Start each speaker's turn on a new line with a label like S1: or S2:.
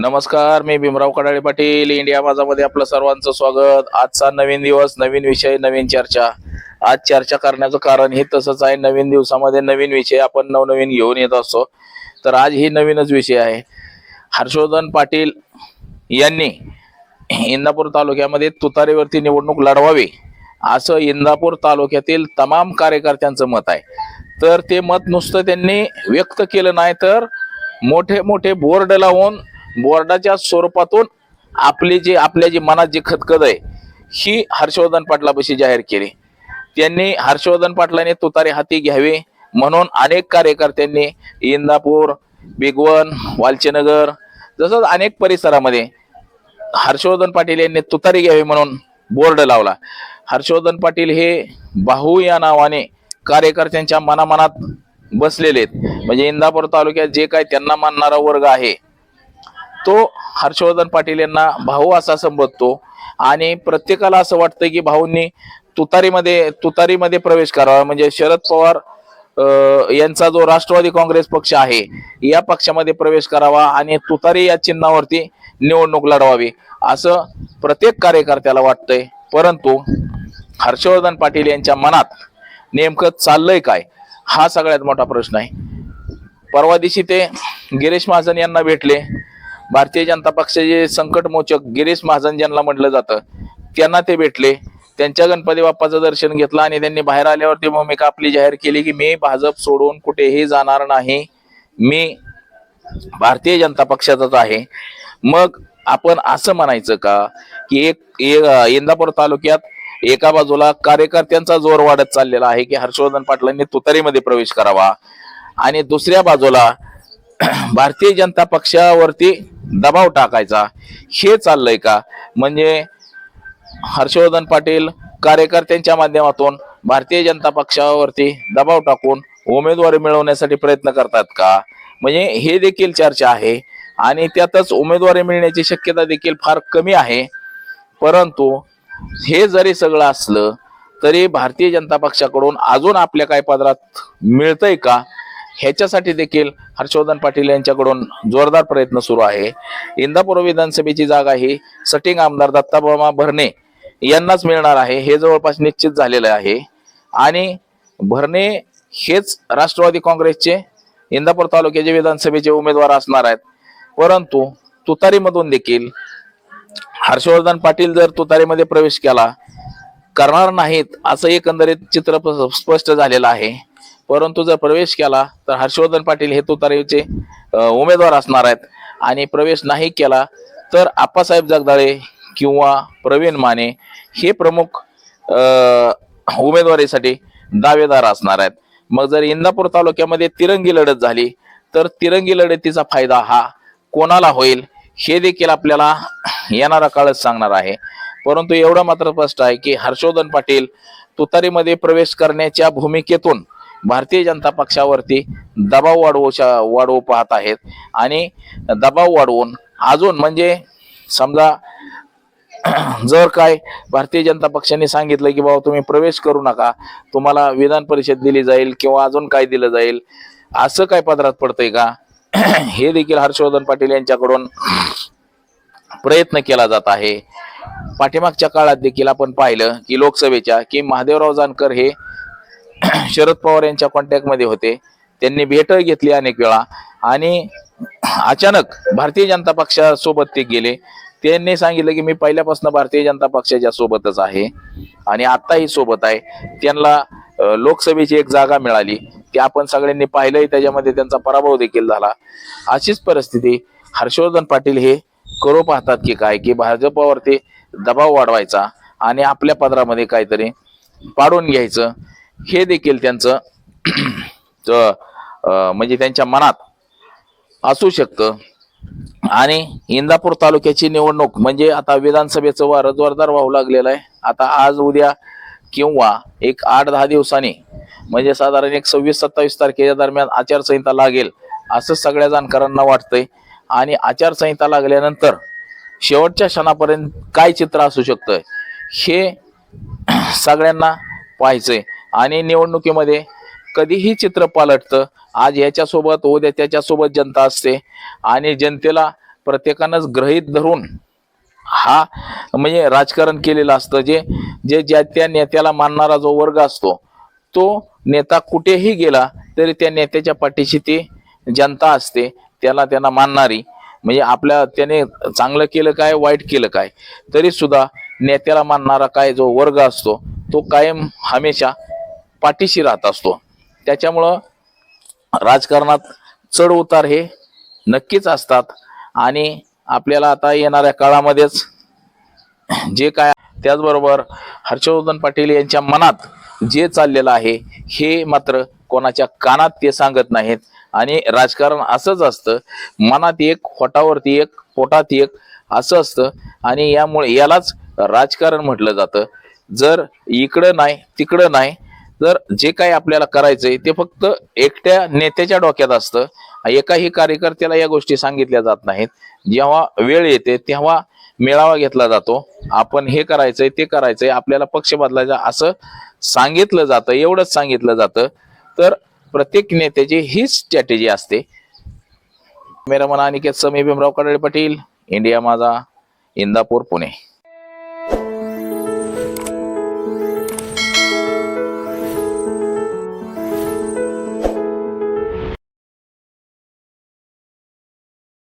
S1: नमस्कार मी भीमराव कडाळे पाटील इंडिया माझामध्ये आपलं सर्वांचं स्वागत. आजचा नवीन दिवस नवीन विषय नवीन चर्चा. आज चर्चा करण्याचं कारण हे तसंच आहे नवीन दिवसामध्ये नवीन विषय आपण नवनवीन घेऊन येत असतो. तर आज ही नवीनच विषय आहे. हर्षवर्धन पाटील यांनी इंदापूर तालुक्यामध्ये तुतारीवरती निवडणूक लढवावी असं इंदापूर तालुक्यातील तमाम कार्यकर्त्यांचं मत आहे. तर ते मत नुसतं त्यांनी व्यक्त केलं नाही तर मोठे मोठे बोर्ड लावून बोर्डाच्या स्वरूपातून आपली जी आपल्या जी मनात जी खतखत आहे ही हर्षवर्धन पाटलापाशी जाहीर केली. त्यांनी हर्षवर्धन पाटलाने तुतारे हाती घ्यावे म्हणून अनेक कार्यकर्त्यांनी इंदापूर बिगवन वालचेनगर जसंच अनेक परिसरामध्ये हर्षवर्धन पाटील यांनी तुतारी घ्यावी म्हणून बोर्ड लावला. हर्षवर्धन पाटील हे बाहू या नावाने कार्यकर्त्यांच्या मनामनात बसलेले आहेत. म्हणजे इंदापूर तालुक्यात जे काय त्यांना मानणारा वर्ग आहे तो हर्षवर्धन पाटील यांना भाऊ असा संबोधतो. आणि प्रत्येकाला असं वाटतं की भाऊंनी तुतारीमध्ये तुतारीमध्ये प्रवेश करावा. म्हणजे शरद पवार यांचा जो राष्ट्रवादी काँग्रेस पक्ष आहे या पक्षामध्ये प्रवेश करावा आणि तुतारी या चिन्हावरती निवडणूक लढवावी. असं प्रत्येक कार्यकर्त्याला वाटतंय. परंतु हर्षवर्धन पाटील यांच्या मनात नेमकं चाललंय काय? हा सगळ्यात मोठा प्रश्न आहे. परवा दिवशी ते गिरीश महाजन यांना भेटले. भारतीय जनता पक्षाचे संकटमोचक गिरीश महाजन ज्यांना म्हटलं जातं त्यांना ते भेटले. त्यांच्या गणपती बाप्पाचं दर्शन घेतलं आणि त्यांनी बाहेर आल्यावरती भूमिका आपली जाहीर केली की मी भाजप सोडून कुठेही जाणार नाही. मी भारतीय जनता पक्षाचाच आहे. मग आपण असं म्हणायचं का की एक इंदापूर तालुक्यात एका बाजूला कार्यकर्त्यांचा जोर वाढत चाललेला आहे की हर्षवर्धन पाटलांनी तुतारीमध्ये प्रवेश करावा आणि दुसऱ्या बाजूला भारतीय जनता पक्षावरती दबाव टाकायचा. हे चाललंय का? म्हणजे हर्षवर्धन पाटील कार्यकर्त्यांच्या माध्यमातून भारतीय जनता पक्षावरती दबाव टाकून उमेदवारी मिळवण्यासाठी प्रयत्न करतात का? म्हणजे हे देखील चर्चा आहे आणि त्यातच उमेदवारी मिळण्याची शक्यता देखील फार कमी आहे. परंतु हे जरी सगळं असलं तरी भारतीय जनता पक्षाकडून अजून आपल्या काय पदरात मिळतंय का? ह्याच्यासाठी देखील हर्षवर्धन पाटील यांच्याकडून जोरदार प्रयत्न सुरू आहे. इंदापूर विधानसभेची जागा ही सटिंग आमदार दत्ताबामा भरणे यांनाच मिळणार आहे. हे जवळपास निश्चित झालेलं आहे. आणि भरणे हेच राष्ट्रवादी काँग्रेसचे इंदापूर तालुक्याचे विधानसभेचे उमेदवार असणार आहेत. परंतु तुतारीमधून देखील हर्षवर्धन पाटील जर तुतारीमध्ये प्रवेश केला करणार नाहीत असं एकंदरीत चित्र स्पष्ट झालेलं आहे. परंतु जर प्रवेश केला तर हर्षवर्धन पाटील हे तुतारीचे उमेदवार असणार आहेत. आणि प्रवेश नाही केला तर आप्पासाहेब जगदाळे किंवा प्रवीण माने हे प्रमुख उमेदवारीसाठी दावेदार असणार आहेत. मग जर इंदापूर तालुक्यामध्ये तिरंगी लढत झाली तर तिरंगी लढतीचा फायदा हा कोणाला होईल हे देखील आपल्याला येणारा काळच सांगणार आहे. परंतु एवढं मात्र स्पष्ट आहे की हर्षवर्धन पाटील तुतारीमध्ये प्रवेश करण्याच्या भूमिकेतून भारतीय जनता पक्षावरती दबाव वाढवू शा- वाढवू पाहत आहेत. आणि दबाव वाढवून अजून म्हणजे समजा जर काय भारतीय जनता पक्षाने सांगितलं की बाबा तुम्ही प्रवेश करू नका. तुम्हाला विधान परिषद दिली जाईल किंवा अजून काय दिलं जाईल. असं काय पदरात पडतंय का? हे देखील हर्षवर्धन पाटील यांच्याकडून प्रयत्न केला जात आहे. पाठीमागच्या काळात देखील आपण पाहिलं की लोकसभेच्या की महादेवराव जानकर हे शरद पवार यांच्या कॉन्टॅक्टमध्ये होते. त्यांनी भेट घेतली अनेक वेळा. आणि अचानक भारतीय जनता पक्षासोबत ते गेले. त्यांनी सांगितलं की मी पहिल्यापासून भारतीय जनता पक्षाच्या सोबतच आहे आणि आत्ताही सोबत आहे. त्यांना लोकसभेची एक जागा मिळाली ती आपण सगळ्यांनी पाहिलंय त्याच्यामध्ये त्यांचा पराभव देखील झाला. अशीच परिस्थिती हर्षवर्धन पाटील हे करू पाहतात की काय की भाजपावरती दबाव वाढवायचा आणि आपल्या पदरामध्ये काहीतरी पाडून घ्यायचं. हे देखील त्यांचं म्हणजे त्यांच्या मनात असू शकतं. आणि इंदापूर तालुक्याची निवडणूक म्हणजे आता विधानसभेचं वारं जोरदार वाहू लागलेलं आहे. आता आज उद्या किंवा एक आठ दहा दिवसांनी म्हणजे साधारण एक सव्वीस सत्तावीस तारखेच्या दरम्यान आचारसंहिता लागेल असं सगळ्या जाणकारांना वाटतंय. आणि आचारसंहिता लागल्यानंतर शेवटच्या क्षणापर्यंत काय चित्र असू शकतं हे सगळ्यांना पाहायचंय. आणि निवडणुकीमध्ये कधीही चित्र पालटतं. आज ह्याच्यासोबत उद्या त्याच्यासोबत जनता असते. आणि जनतेला प्रत्येकानंच ग्रहित धरून हा म्हणजे राजकारण केलेलं असतं. जे जे ज्या त्या नेत्याला मानणारा जो वर्ग असतो तो नेता कुठेही गेला तरी त्या नेत्याच्या पाठीशी ती जनता असते. त्याला त्यांना मानणारी. म्हणजे आपल्या त्याने चांगलं केलं काय वाईट केलं काय तरी सुद्धा नेत्याला मानणारा काय जो वर्ग असतो तो कायम हमेशा पाठीशी राहत असतो. त्याच्यामुळं राजकारणात चढ उतार हे नक्कीच असतात. आणि आपल्याला आता येणाऱ्या काळामध्येच जे काय त्याचबरोबर हर्षवर्धन पाटील यांच्या मनात जे चाललेलं आहे हे मात्र कोणाच्या कानात ते सांगत नाहीत. आणि राजकारण असंच असतं. मनात एक होटावरती एक पोटात एक असं असतं. आणि यामुळे यालाच राजकारण म्हटलं जातं. जर इकडं नाही तिकडं नाही तर जे काही आपल्याला करायचंय ते फक्त एकट्या नेत्याच्या डोक्यात असतं. एकाही कार्यकर्त्याला या गोष्टी सांगितल्या जात नाहीत. जेव्हा वेळ येते तेव्हा मेळावा घेतला जातो. आपण हे करायचंय ते करायचंय आपल्याला पक्ष बदलायचा असं सांगितलं जातं एवढंच सांगितलं जातं. तर प्रत्येक नेत्याची हीच स्ट्रॅटेजी असते. मेरा मना अनिकेत समी भीमराव कडळे पाटील इंडिया माझा इंदापूर पुणे.